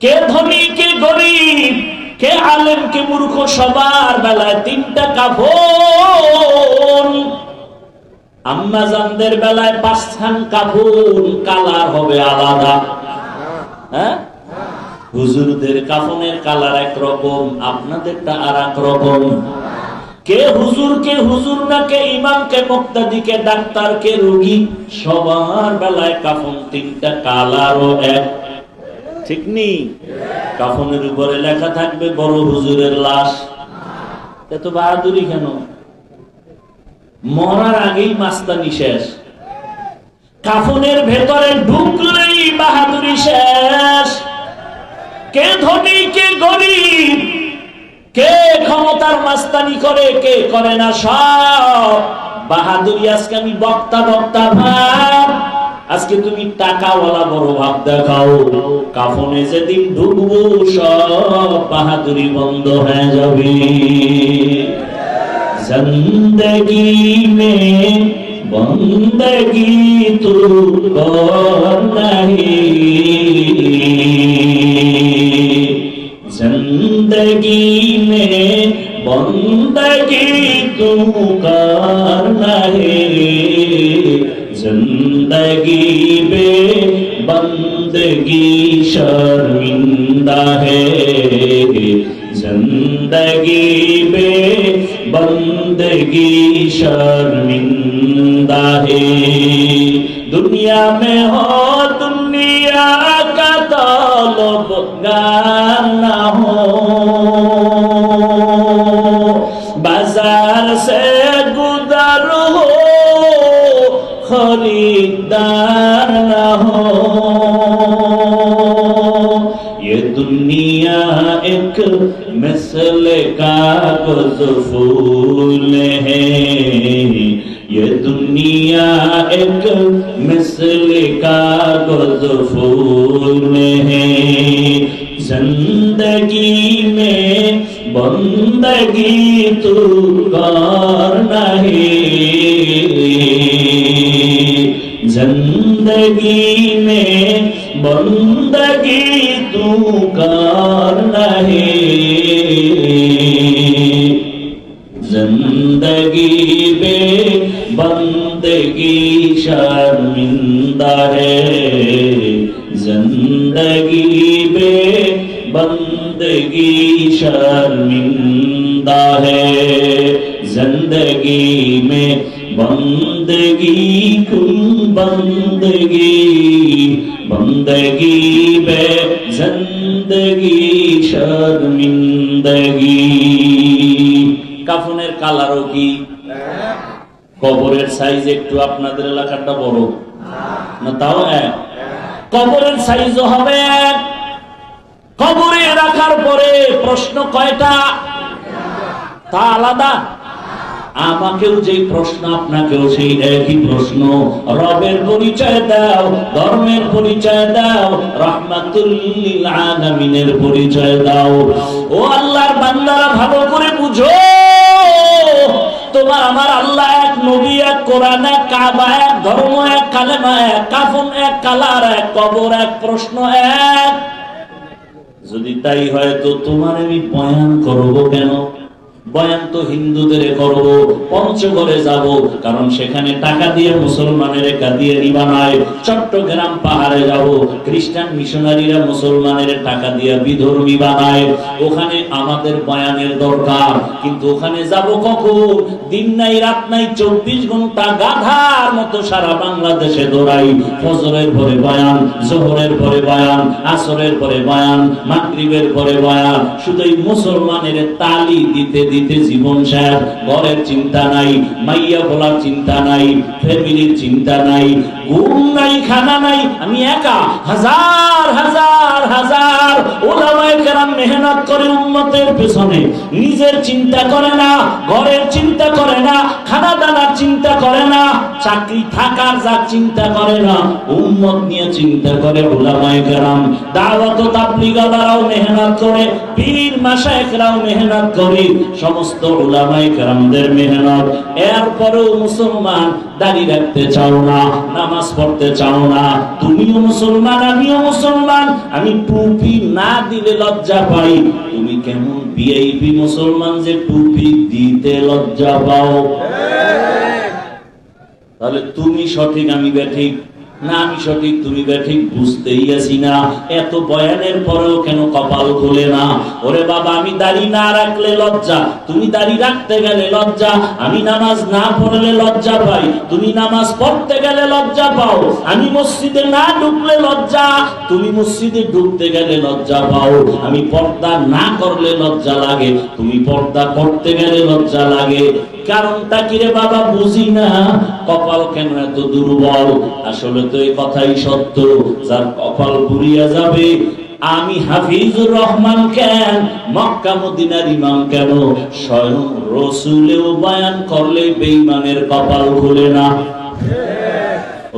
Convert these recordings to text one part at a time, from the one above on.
কে ধনী, কে গরিব, কে আলেম, কে মূর্খ, সবার বেলায় তিনটা কাফন। আম্মা জানদের বেলায় পাঁচখান কাফন, কালার হবে আলাদা। হ্যাঁ? হুজুরদের কাফনের কালার একরকম, আপনাদেরটা আর এক রকম কে হুজুর কে হুজুর না, কে ইমাম, কে মুক্তাদি, কে ডাক্তার, কে রোগী, সবার বেলায় কাফন তিনটা কালারও এক। ঠিক নেই? কাফনের উপরে লেখা থাকবে, বড় হুজুরের লাশ। এত বাহাদুরি কেন? মরার আগেই মাস্তানি শেষ। কাফনের ভেতরে ঢুকলেই বাহাদুরি শেষ। কে ধনী, কে গরিব? কে ক্ষমতার মাস্তানি করে, কে করে না সব? বাহাদুরি আজকে আমি বক্তা বক্তা ভাব। আজকে তুমি টাকাওয়ালা বড় ভাব দেখাও। কাফনে যেদিন ঢুকবো, সব বাহাদুরি বন্ধ হয়ে যাবে। জিন্দগি মে বন্দগি তু নাহি। জিন্দগি মে বন্দগি তু কর নাহি। जिंदगी बे बंदगी शर्मिंदा है जिंदगी बे बंदगी शर्मिंदा है दुनिया में हो दुनिया का तलब गाना हो لب سفول ہے یہ دنیا ایک مثل کاغذ پھول ہے زندگی میں بندگی تو کار نہیں زندگی میں بندگی تو کار نہیں शर्मिंदा है जिंदगी बे बंदगी शर्मिंदा है जिंदगी में बंदगी कुल बंदगी बंदगी बे जिंदगी शर्मिंदगी কাফনের কালারও কি কবরের সাইজ একটু আপনাদের এলাকাটা বড় না তাও এক। কবরের সাইজও হবে কবরে রাখার পরে প্রশ্ন কয়টা? তা আলাদা। আমাকেও যে প্রশ্ন, আপনাকেও সেই একই প্রশ্ন। রবের পরিচয় দাও, ধর্মের পরিচয় দাও, রহমাতুল্লিল পরিচয় দাও। ও আল্লাহর বান্দারা ভালো করে বুঝো। তোমার, আমার আল্লাহ এক নবী। কোরআন এক কাবা এক, ধর্ম এক, কালেমা এক, কাফন এক, কালার এক, কবর এক, প্রশ্ন এক। যদি তাই হয় তো তোমার আমি বয়ান করব কেন? বয়ান হিন্দুদের করব, পঞ্চগড়ে যাব, কারণ সেখানে টাকা দিয়ে মুসলমানের কাঁদিয়ে নিবানায় চট্টগ্রাম পাহাড়ে যাব, খ্রিস্টান মিশনারিরা মুসলমানের টাকা দিয়ে ওখানে আমাদের বয়ানের দরকার, কিন্তু ওখানে যাব কখন? দিন নাই, রাত নাই, চব্বিশ ঘণ্টা গাধার মতো সারা বাংলাদেশে দৌড়াই। ফজরের পরে বয়ান, জোহরের পরে বয়ান, আসরের পরে বয়ান, মাগরিবের পরে বয়ান। শুধু মুসলমানের তালি দিতে দিতে জীবন শেষ ঘরের চিন্তা নাই, মাইয়া বলার চিন্তা নাই, ফ্যামিলির চিন্তা নাই, ঘুম নাই, খানা নাই, আমি একা হাজার হাজার হাজার ওলামায়ে মেহনত করে পেছনে। নিজের চিন্তা করে না, ঘরের চিন্তা করে না খানা দানার চিন্তা করে না, চাকরি থাকার যা চিন্তা করে না নিয়ে চিন্তা করে ওলামায়ে কেরাম। দাওয়াত ও মেহনত করে, পীর মেহনত করে সমস্ত ওলামায়ে কেরামদের মেহনত। এরপরেও মুসলমান দাঁড়িয়ে রাখতে চাও না, নামাজ পড়তে চাও না। তুমিও মুসলমান, আমিও মুসলমান। আমি টুপি না দিলে লজ্জা পাই। তুমি কেমন ভিআইপি মুসলমান যে টুপি দিতে লজ্জা পাও? তাহলে তুমি সঠিক, আমি ব্যাঠিক। না, আমি সঠিক তুমি ব্যাঠিক বুঝতেই আছি না। এত বয়ানের পরেও কেন কপাল খোলে না? ওরে বাবা, আমি দাড়ি না রাখলে লজ্জা। তুমি দাড়ি রাখতে গেলে লজ্জা। আমি নামাজ না পড়লে লজ্জা পাই। তুমি নামাজ পড়তে গেলে লজ্জা পাও। আমি মসজিদে না ঢুকলে লজ্জা। তুমি মসজিদে ঢুকতে গেলে লজ্জা পাও। আমি পর্দা না করলে লজ্জা লাগে। তুমি পর্দা করতে গেলে লজ্জা লাগে। কারণটা কি রে বাবা? বুঝি না। কপাল কেন এত দুর্বল? আসলে তো এই কথাই সত্য। যার কপাল পুড়িয়া যাবে, আমি হাফিজুর রহমান কেন? মক্কা মদিনার ইমাম কেন? স্বয়ং রসুলেও বয়ান করলে বেঈমানের কপাল খুলে না।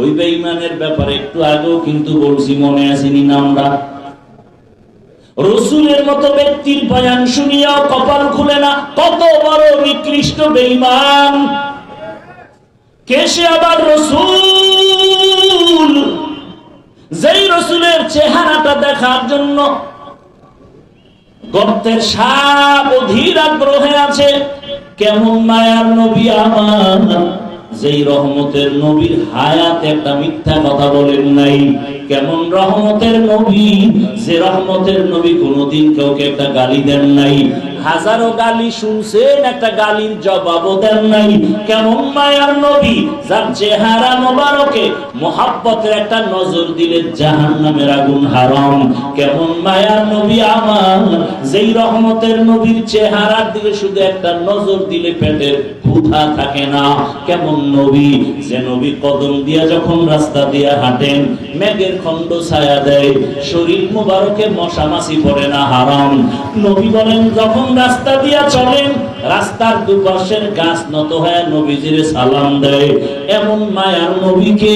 ওই বেঈমানের ব্যাপারে একটু আগেও কিন্তু বলছি, মনে আসেনি না আমরা রসুলের মতো ব্যক্তির বয়ান শুনিয়াও কপাল খুলে না। কত বড় নিকৃষ্ট বেঈমান। কে সে আবার রসুল? যেই রসুলের চেহারাটা দেখার জন্য গর্তের সাপ অধীর আগ্রহে আছে, কেমন মায়ার নবী আমার? যেই রহমতের নবীর হায়াত একটা মিথ্যা কথা বলেন নাই। কেমন রহমতের নবী? যে রহমতের নবী কোনোদিন কাউকে একটা গালি দেন নাই। হাজারো গালি শুনছেন, একটা গালির জবাবও দেন নাই। কেমন মায়ার নবী, যার চেহারা মোবারকে, মোহাব্বতের একটা নজর দিলে জাহান নামের আগুন হারাম। কেমন মায়ার নবী আমার, যেই রহমতের নবীর চেহারার দিকে শুধু একটা নজর দিলে পেটের ক্ষুধা থাকে না। কেমন নবী, যে নবী কদম দিয়া যখন রাস্তা দিয়া হাঁটেন মেঘের খণ্ড ছায়া দেয়। শরীর মুবারকে মশা মাছি পড়ে না, হারাম। নবী বলেন, যখন রাস্তা দিয়া চলেন, রাস্তার দুপাশের গাছ নত হয়ে নবীজিরে সালাম দেয়। এমন মায়ার নবীকে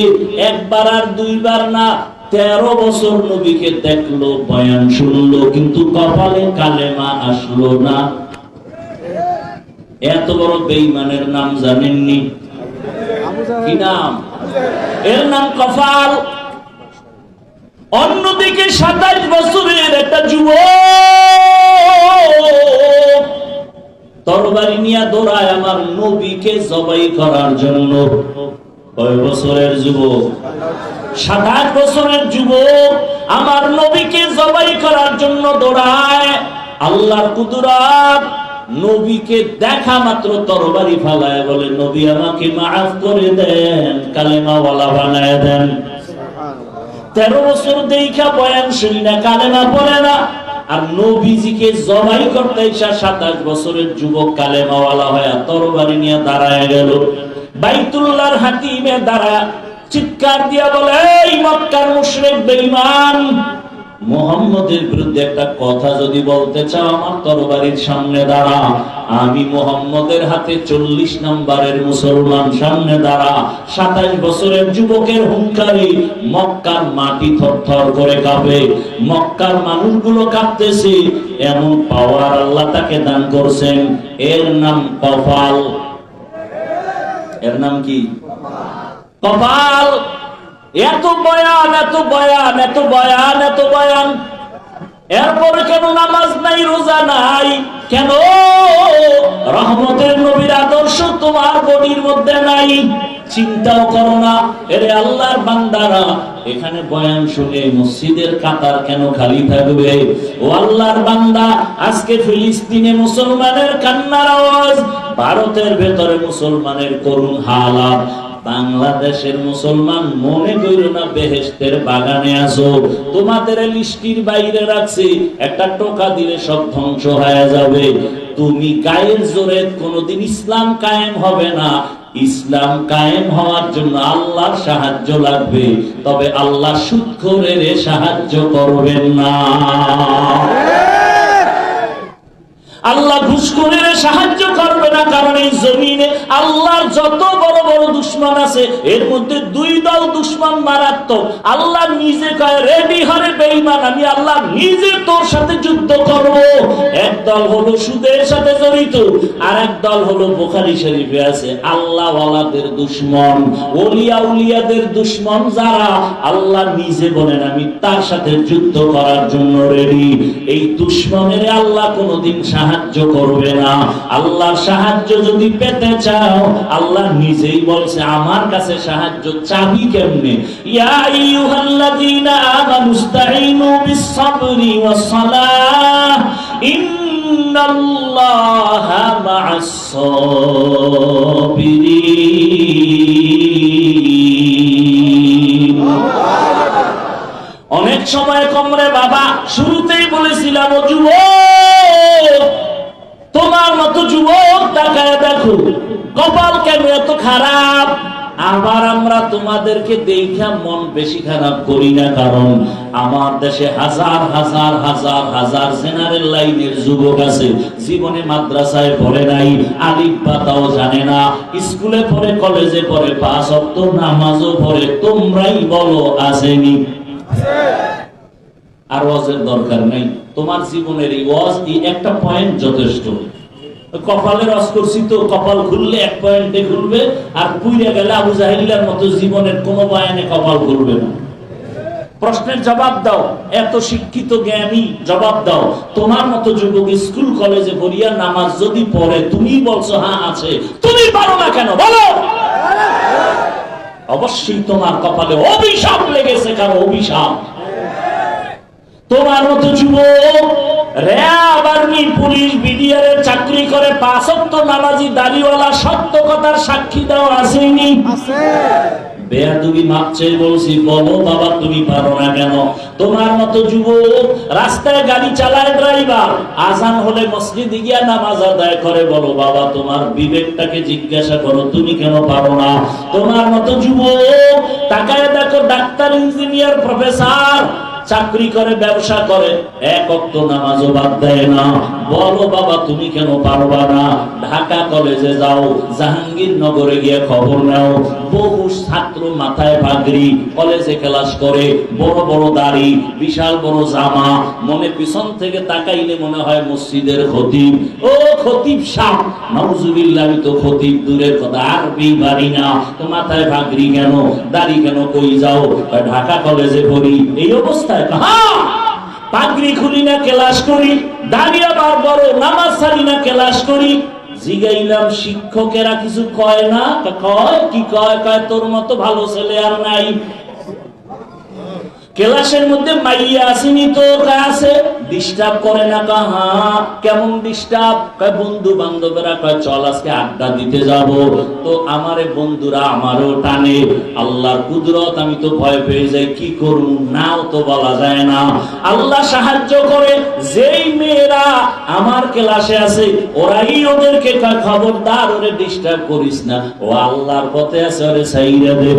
একবার আর দুইবার না, তেরো বছর নবীকে দেখল, বয়ান শুনলো, কিন্তু কপালে কালেমা আসলো না। এত বড় বেঈমানের নাম জানেননি? কি নাম? এর নাম কফাল। অন্যদিকে সাতাশ বছরের একটা যুবক তরবারি নিয়ে দৌড়ায় আমার নবীকে জবাই করার জন্য। কয় বছরের যুবক? সাতাশ বছরের যুবক আমার নবীকে জবাই করার জন্য দৌড়ায়। আল্লাহর কুদরাত নবীকে দেখা মাত্র তরবারি ফালায় বলে, নবী আমাকে মাফ করে দেন, কালেমাওয়ালা বানায় দেন। তেরো বছর দেখা বয়ান শুনি না, কালেমা পড়ে না। আর নবীজিকে জবাই করতে ইচ্ছা সাতাশ বছরের যুবক কালেমাওয়ালা হয়ে তরবারি নিয়ে দাঁড়ায় গেল। বাইতুল্লাহর হাতিমে দাঁড়া চিৎকার দিয়া বলে, এই মক্কার মুশরিক বেঈমান মোহাম্মদের বিরুদ্ধে একটা কথা যদি বলতে চাও, আমার তরবারির সামনে দাঁড়া। আমি মোহাম্মদের হাতে চল্লিশ নম্বরের মুসলমান সামনে দাঁড়া। সাতাশ বছরের যুবকের হুঙ্কারি মক্কার মাটি থরথর করে কাঁপে। মক্কার মানুষগুলো কাঁপতেছে। এমন পাওয়ার আল্লাহ তাকে দান করছেন। এর নাম কপাল। এর নাম কি? কপাল। এত বয়ান এত বয়ান এত বয়ান এত বয়ান। এরপরে কেন নামাজ নাই, রোজা নাই? কেন? রহমতের নবীর আদর্শ তোমার বডির মধ্যে নাই। চিন্তাও করো না, এরে আল্লাহর বান্দারা। এখানে বয়ান শুনে মসজিদের কাতার কেন খালি থাকবে? ও আল্লাহর বান্দা, আজকে ফিলিস্তিনে মুসলমানের কান্নার আওয়াজ, ভারতের ভেতরে মুসলমানের করুণ হালাত। বাংলাদেশের মুসলমান মনে করো না বেহেস্তের বাগানে আসো তোমাদের লিস্টির বাইরে রাখছি, একটা টোকা দিলে সব ধ্বংস হয়ে যাবে। তুমি গায়ের জোরে কোনোদিন ইসলাম কায়েম হবে না। ইসলাম কায়েম হওয়ার জন্য আল্লাহর সাহায্য লাগবে। তবে আল্লাহ সুদ সাহায্য করবেন না। আল্লাহ ঘুষখোরের সাহায্য করবে না, কারণ এই জমিনে আল্লাহর যত বড় বড় দুশ্মন আছে, এর মধ্যে দুই দল দুশ্মন মারাত্মক। আল্লাহ নিজে কয় রেডি হরে বেঈমান, আমি আল্লাহ নিজে তোর সাথে যুদ্ধ করব। এক দল হলো সুদের সাথে জড়িত আর এক দল হলো বোখারি শরীফে আছে আল্লাহ ওয়ালাদের দুশ্মন, ওলিয়া উলিয়াদের দুশ্মন যারা, আল্লাহ নিজে বলেন, আমি তার সাথে যুদ্ধ করার জন্য রেডি এই দুশ্মনের আল্লাহ কোনোদিন সাহায্য করবে না। আল্লাহর সাহায্য যদি পেতে চাও, আল্লাহ নিজেই বলছে, আমার কাছে সাহায্য চাবি কেমনে? অনেক সময় কমরে বাবা, শুরুতেই বলেছিলাম, ও যুবক তোমার মতো যুবক তাকায় দেখো, কপাল কেন এত খারাপ? আবার আমরা তোমাদেরকে দেখা মন বেশি খারাপ করি না, কারণ আমার দেশে হাজার হাজার হাজার হাজার জেনারেল লাইনের যুবক আছে, জীবনে মাদ্রাসায় পড়ে নাই, আলিফ পাতাও জানে না, স্কুলে পড়ে, কলেজে পড়ে, পাঁচ অক্ট নামাজও পড়ে, তোমরাই বলো, আসেনি। আর ওয়াজের দরকার নেই। তোমার জীবনের এই ওয়াজ এই একটা পয়েন্ট যথেষ্ট? কপালের রস করছি তো, কপাল খুললে এক পয়েন্টে খুলবে, আর পুইরে গেলে আবু জাহিল্লার মতো জীবনের কোন বয়ানে কপাল খুলবে না। প্রশ্নের জবাব দাও, এত শিক্ষিত জ্ঞানী, জবাব দাও। তোমার মতো যুবক স্কুল, কলেজে পড়িয়া নামাজ যদি পড়ে তুমি বলছো হ্যাঁ আছে। তুমি পারো না কেন? বলো! অবশ্যই তোমার কপালে অভিশাপ লেগেছে, কারও অভিশাপ। তোমার মতো যুবক র্যাব আর্মি পুলিশ বিডিআর চাকরি করে পাঁচত্ব নামাজি দাড়িওয়ালা সত্য কথার সাক্ষী দেওয়া আসেনি। বেয়াদুবি মাপছে বলছি বলো বাবা তুমি পারো না কেন? তোমার মতো যুবক রাস্তায় গাড়ি চালায় ড্রাইভার আজান হলে মসজিদে গিয়া নামাজ আদায় করে বলো বাবা তোমার বিবেকটাকে জিজ্ঞাসা করো তুমি কেন পারো না? তোমার মতো যুবক তাকায় দেখো ডাক্তার ইঞ্জিনিয়ার প্রফেসর চাকরি করে ব্যবসা করে এক অক্ত নামাজও বাদ দেয় না। বলো বাবা, তুমি কেন পারবা না? ঢাকা কলেজে যাও, জাহাঙ্গীরনগরে গিয়ে খবর নাও। বহু ছাত্র মাথায় পাগড়ি কলেজে ক্লাস করে, বড় বড় দাড়ি, বিশাল বড় জামা, মনে পিছন থেকে তাকাইলে মনে হয় মসজিদের খতিব। ও খতিব সাহ, নাউজুবিল্লাহ, আমি তো খতিব, দূরের কথা, আরবি পারি না। তো মাথায় পাগড়ি কেন? দাড়ি কেন কই যাও? ঢাকা কলেজে পড়ি। এই অবস্থায় হ্যাঁ! পাগড়ি খুলি না, ক্লাস করি। দাঁড়িয়ে বার বড়, নামাজ ছাড়ি না, ক্লাস করি। জিগাইলাম, শিক্ষকেরা কিছু কয় না? কয়, কি কয়? কয়, তোর মতো ভালো ছেলে আর নাই। ক্লাসের মধ্যে মাইয়া আসেনি তোর কাছে ডিস্টার্ব করে না কাহা কেমন ডিস্টার্ব? কয় বন্ধু বান্ধবেরা কয়, চল আজকে আড্ডা দিতে যাব। তো আমারে বন্ধুরা আমারও টানে, আল্লাহর কুদরত, আমি তো ভয় পেয়ে যাই, কি করব নাও তো বলা যায় না। আল্লাহ সাহায্য করে, যেই মেয়েরা আমার ক্লাসে আছে, ওরাই ওদেরকে কয়, খবরদার, ওরে ডিস্টার্ব করিস না। ও আল্লাহর পথে আছে, ওরে সাইরা দে।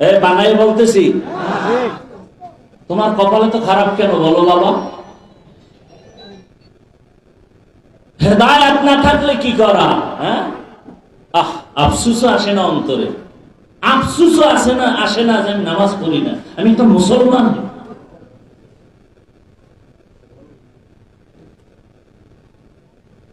এ, বাঙালি বলতেছি। তোমার কপালে তো খারাপ কেন বলো বাবা? হেদায়াত না থাকলে কি করা হ্যাঁ? আহ, আফসুসও আসে না অন্তরে। আফসুসও আসে না আসে না যে আমি নামাজ পড়ি না। আমি তো মুসলমান ইয়া আইয়ুহাল্লাযীনা আমানু তাকুল্লাহা হাক্কা তুকাতিহ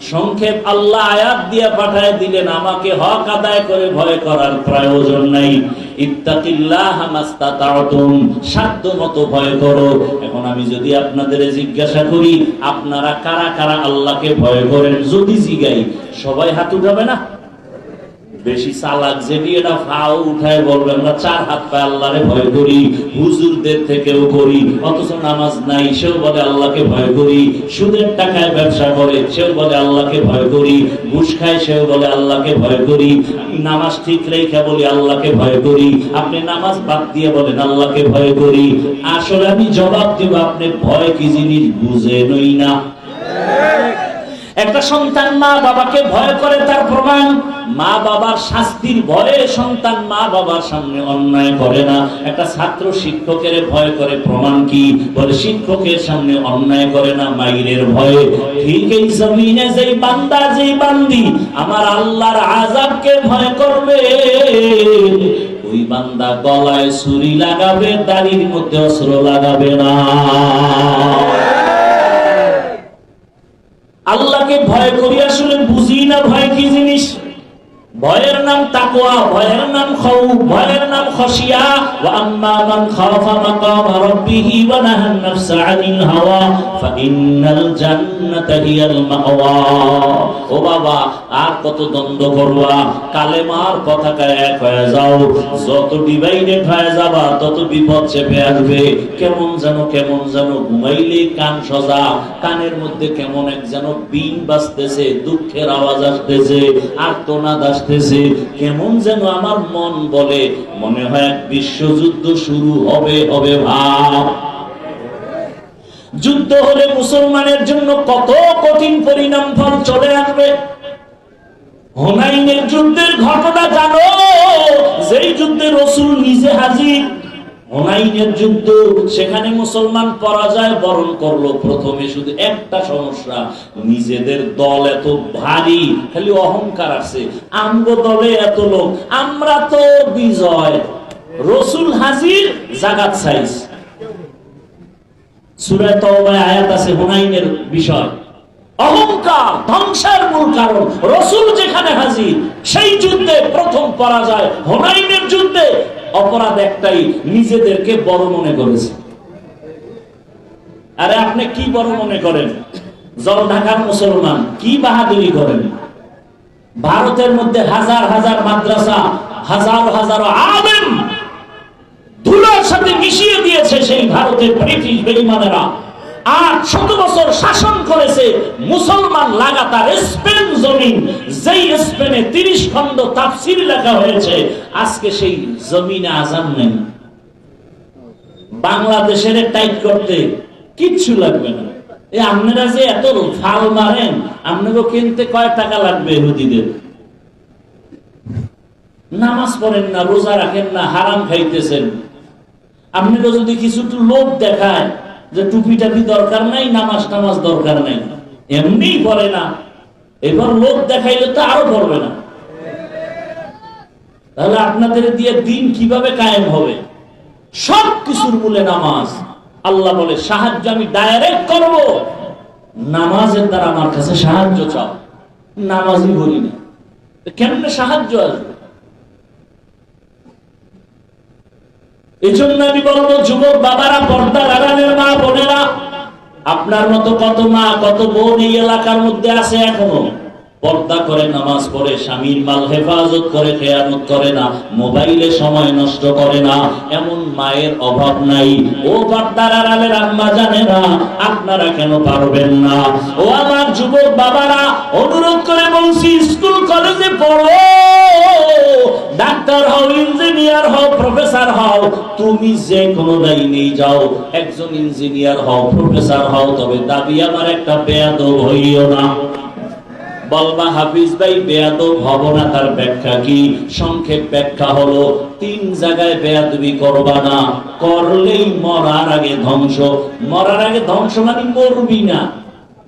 সংক্ষেপ আল্লাহ আয়াত দিয়ে পাঠায় দিলেন, আমাকে হক আদায় করে ভয় করার প্রয়োজন নাই। ইত্তাকিল্লাহ সাধ্য মতো ভয় করো। এখন আমি যদি আপনাদের জিজ্ঞাসা করি, আপনারা কারা কারা আল্লাহকে ভয় করেন, যদি জিগাই, সবাই হাত উঠাবে না? বেশি চালাক যেটি এটা ফাও উঠায় বলবে, আমরা চার হাত পায়ে আল্লাহরে ভয় করি, হুজুরদের থেকেও করি, অথচ নামাজ নাই, সেও বলে আল্লাহকে ভয় করি, সুদের টাকায় ব্যবসা করে, সেও বলে আল্লাহকে ভয় করি, ঘুষ খায়, সেও বলে আল্লাহকে ভয় করি, নামাজ ঠিক রেখে বলি আল্লাহকে ভয় করি, আপনি নামাজ বাদ দিয়ে বলেন আল্লাহকে ভয় করি, আসলে আমি জবাব দিব, আপনি ভয় কি জিনিস বুঝে নই না। একটা সন্তান মা বাবাকে ভয় করে তার প্রমাণ মা বাবার শাস্তির ভয়ে সন্তান মা বাবার সামনে অন্যায় করে না। একটা ছাত্র শিক্ষকের ভয় করে প্রমাণ কি? বলে, শিক্ষকের সামনে অন্যায় করে না, মাইরের ভয়ে। ঠিক এই জমিনে যেই বান্দা, যেই বান্দি, আমার আল্লাহর আজাবকে ভয় করবে। ওই বান্দা গলায় ছুরি লাগাবে, দাড়ির মধ্যে অস্ত্র লাগাবে না। আল্লাহকে ভয় করি আসলে বুঝি না ভয় কি জিনিস? ভয়ের নাম তাকওয়া, ভয়ের নাম খাউফ ভয়ের নাম খশিয়া। ওয়া আম্মা মান খাফা মাকাম রাব্বিহি ওয়া নাহান নাফসা আনিল হাওয়া, ফাইন্নাল জান্নাতা হিয়াল মাওয়া। ও বাবা, আর কত দ্বন্দ্ব করবা। কালেমার পতাকায় এক হয়ে যাও। যত ডিভাইডেড হয়ে যাবা, তত বিপদ চেপে আসবে। কেমন যেন কেমন যেন ঘুমাইলে কান সজা, কানের মধ্যে কেমন এক যেন বিন বাজতেছে, দুঃখের আওয়াজ আসতেছে। আর্তনাদ আসতেছে কেমন যেন আমার মন বলে, মনে হয় এক বিশ্বযুদ্ধ শুরু হবে হবে ভাব। যুদ্ধ হলে মুসলমানের জন্য কত কঠিন পরিণাম ফল চলে আসবে। হুনাইনের যুদ্ধের ঘটনা জানো, যেই যুদ্ধে রসুল নিজে হাজির হুনাইনের যুদ্ধ, সেখানে মুসলমান পরাজয় বরণ করল। প্রথমে শুধু একটা সমস্যা, নিজেদের দল এত ভারী, খালি অহংকার আছে। আমগো দলে এত লোক, আমরা তো বিজয়। রসুল হাজির, জাগাত সাইজ। সূরা তওবায় আয়াত আছে হুনাইনের বিষয়। অহংকার ধ্বংসের মূল কারণ, রসুল যেখানে হাজির, সেই যুদ্ধে প্রথম পরাজয় হুনাইনের যুদ্ধে। অপরাধ একটাই নিজেদেরকে বড় মনে করেছে। আরে আপনি কি বড় মনে করেন? জল ঢাকার মুসলমান কি বাহাদুরি করেন? ভারতের মধ্যে হাজার হাজার মাদ্রাসা, হাজার হাজার আলেম ধুলার সাথে মিশিয়ে দিয়েছে সেই ভারতের ব্রিটিশ বেইমানেরা। শত বছর শাসন করেছে মুসলমান লাগাতার স্পেন জমিন, যেই স্পেনে তিরিশ লেখা হয়েছে, আজকে সেই জমিনে আজান বাংলাদেশের টাইট করতে কিচ্ছু লাগবে না। এই আপনারা যে এত ফাল মারেন আপনাকে কিনতে কয় টাকা লাগবে হুদিদের নামাজ পড়েন না, রোজা রাখেন না, হারাম খাইতেছেন। আপনাকে যদি কিছু লোভ দেখায় যে টুপি টাপি দরকার নাই, নামাজ টামাজ দরকার নাই। এমনিই পড়ে না। এবার লোভ দেখাইলে তো আরও পড়বে না। তাহলে আপনাদের দিয়ে দিন কীভাবে কায়েম হবে? সব কিছুর মূলে নামাজ। আল্লাহ বলে, সাহায্য আমি ডাইরেক্ট করব। নামাজের দ্বারা আমার কাছে সাহায্য চাও। নামাজই বলি না। কেমনে সাহায্য আসবে? এই জন্য আমি বলব, যুবক বাবারা পর্দার আড়ালের মা, বোনেরা, আপনার মতো কত মা, কত বোন এই এলাকার মধ্যে আছে এখনও? পর্দা করে নামাজ পড়ে, স্বামীর মাল হেফাজত করে, খেয়ানত করে না, মোবাইলে সময় নষ্ট করে না, এমন মায়ের অভাব নাই। ও পর্দার আড়ালের আম্মা জানে না, আপনারা কেন পারবেন না? ও আমার যুবক বাবারা, অনুরোধ করে বলছি, স্কুল কলেজে পড়ো। ডাক্তার হও ইঞ্জিনিয়ার হও, প্রফেসর হও, তুমি যে কোনো লাইনেই যাও। একজন ইঞ্জিনিয়ার হও, প্রফেসর হও, তবে দাবি আমার একটা, বেয়াদব হইও না। বলবা হাফিজ ভাই, বেয়াদব হব না, তার ব্যাখ্যা কি? সংক্ষেপ ব্যাখ্যা হলো, তিন জায়গায় বেয়াদবি করবা না। করলেই মরার আগে ধ্বংস। মরার আগে ধ্বংস মানে মরবি না।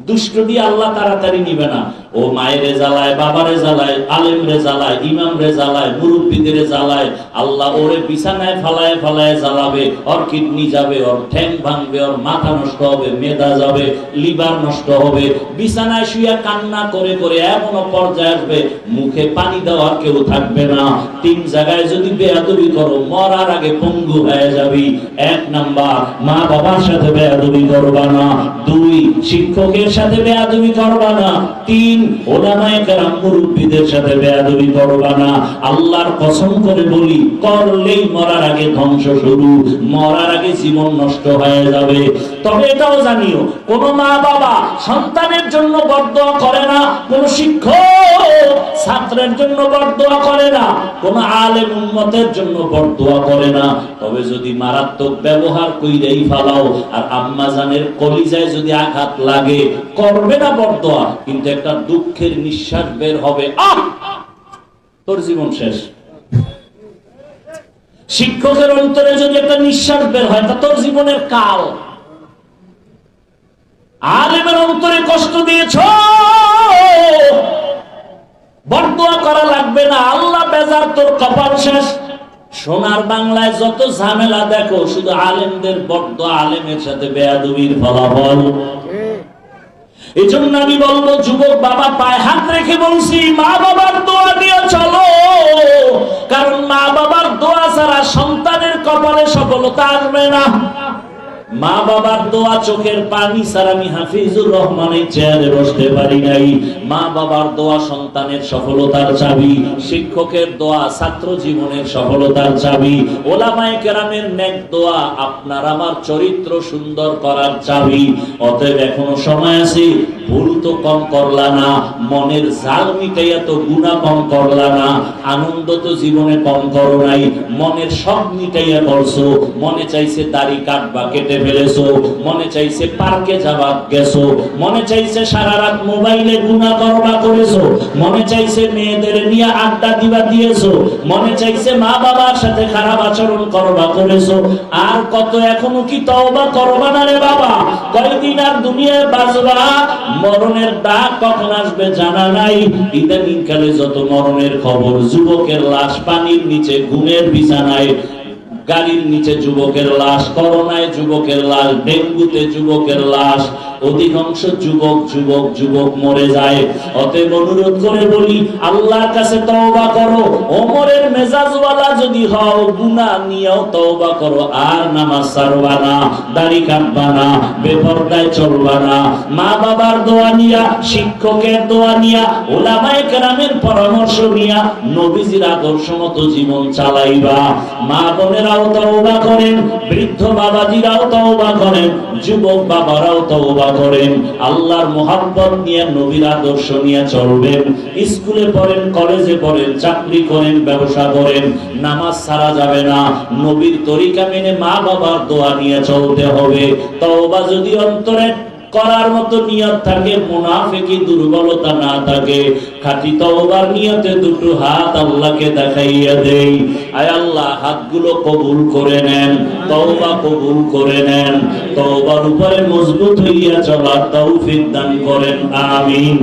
দুষ্ট দিয়ে আল্লাহ তাড়াতাড়ি নিবে না। ও মায়ের জ্বালায়, বাবারে জ্বালায় আলেম রে জ্বালায় ইমাম রে জ্বালায়, মুরব্বীদের জ্বালায়, আল্লাহ ওরে বিছানায় ফালায় ফালায় জ্বালাবে, ওর কিডনি যাবে, ওর ঠ্যাং ভাঙবে, ওর মাথা নষ্ট হবে, মেদা যাবে, লিভার নষ্ট হবে, বিছানায় শুয়ে কান্না করে করে এমন পর্যায়ে আসবে, মুখে পানি দেওয়ার কেউ থাকবে না। তিন জায়গায় যদি বেয়াদবি করো, মরার আগে পঙ্গু হয়ে যাবি। এক নাম্বার, মা বাবার সাথে বেয়াদবি করবা না। দুই, শিক্ষকের সাথে বেয়াদবি করবা না। তিন করে সন্তানের জন্য করে না শিক্ষক ছাত্রের জন্য বরদোয়া করে না, কোন আলেম উম্মতের জন্য বরদোয়া করে না। তবে যদি মারাত্মক ব্যবহার কইরেই ফালাও, আর আম্মা জানের কলিজায় যদি আঘাত লাগে, করবে না বরদোয়া কিন্তু একটা দুঃখের নিঃশ্বাস বের হবে। আহ! তোর জীবন শেষ। শিক্ষকের অন্তরে যদি একটা নিঃশ্বাস বের হয়, তা তোর জীবনের কাল। আলেমের অন্তরে কষ্ট দিয়েছ। করা লাগবে না। আল্লাহ বেজার, তোর কপাল শেষ। সোনার বাংলায় যত ঝামেলা দেখো, শুধু আলেমদের বড্ড আলেমের সাথে বেয়াদবির ফলাফল। এই জন্য আমি বলব, যুবক বাবা, পায়ে হাত রেখে বলছি, মা বাবার দোয়া দিয়ে চলো। কারণ মা বাবার দোয়া ছাড়া সন্তানের কপালে সফলতা আসবে না। মা বাবার দোয়া চোখের পানি স্যার আমি হাফিজুর রহমানের চেয়ারে বসতে পারি নাই। মা বাবার দোয়া সন্তানের সফলতার চাবি, শিক্ষকের দোয়া ছাত্র জীবনের সফলতার চাবি, ওলামায় কেরামের ন্যাক দোয়া আপনার আমার চরিত্র সুন্দর করার চাবি। অতএব এখনও সময় আছে ভুল তো কম করলা না, মনের জাল মিটাইয়া তো গুণা কম করলা না, আনন্দ তো জীবনে কম করো নাই, মনের সব মিটাইয়া করছ, মনে চাইছে দাড়ি কাটবা, কেটে ফেলেছো, মনে চাইছে পার্কে যাবা, গেছো, মনে চাইছে সারা রাত মোবাইলে গুণা করবা করেছ, মনে চাইছে মেয়েদের নিয়ে আড্ডা দিবা দিয়েছ, মনে চাইছে মা বাবার সাথে খারাপ আচরণ করবা করেছ, আর কত এখনও কি তওবা করবা না রে বাবা? কয়দিন আর দুনিয়ায় বাঁচবা? মরণের ডাক কখন আসবে জানা নাই। ইদানিং কালে যত মরণের খবর, যুবকের লাশ পানির নিচে, ঘুমের বিছানায়, গাড়ির নিচে যুবকের লাশ, করোনায় যুবকের লাশ, ডেঙ্গুতে যুবকের লাশ অধিকাংশ যুবক যুবক যুবক মরে যায়। অতএব অনুরোধ করে বলি, আল্লাহর কাছে তওবা করো। ওমরের মেজাজওয়ালা যদি হও, গুনাহ নিয়েও তওবা করো। আর নামাজ ছাড়বা না, দাড়ি কাটবা না, বেপরদায় চলবা না। মা বাবার দোয়া নিয়া, শিক্ষকের দোয়া নিয়া, ওলামায়ে কেরামের পরামর্শ নিয়া, নবীজির আদর্শ মতো জীবন চালাইবা। মা বোনেরাও তওবা করেন, বৃদ্ধ বাবাজিরাও তওবা করেন। যুবক বাবারাও তওবা করেন। আল্লাহর মোহাব্বত নিয়ে নবীর আদর্শ নিয়ে চলবেন। স্কুলে পড়েন, কলেজে পড়েন, চাকরি করেন, ব্যবসা করেন, নামাজ ছাড়া যাবে না। নবীর তরিকা মেনে মা বাবার দোয়া নিয়ে চলতে হবে। তওবা যদি অন্তরে করার মতো নিয়ত থাকে মুনাফেকি দুর্বলতা না থাকে। খাটি তওবার নিয়তে দুটো হাত আল্লাহকে দেখাইয়া দেই। আয় আল্লাহ, হাতগুলো কবুল করে নেন, তওবা কবুল করে নেন। তওবার উপরে মজবুত হইয়া চলার তৌফিক দান করেন, আমিন।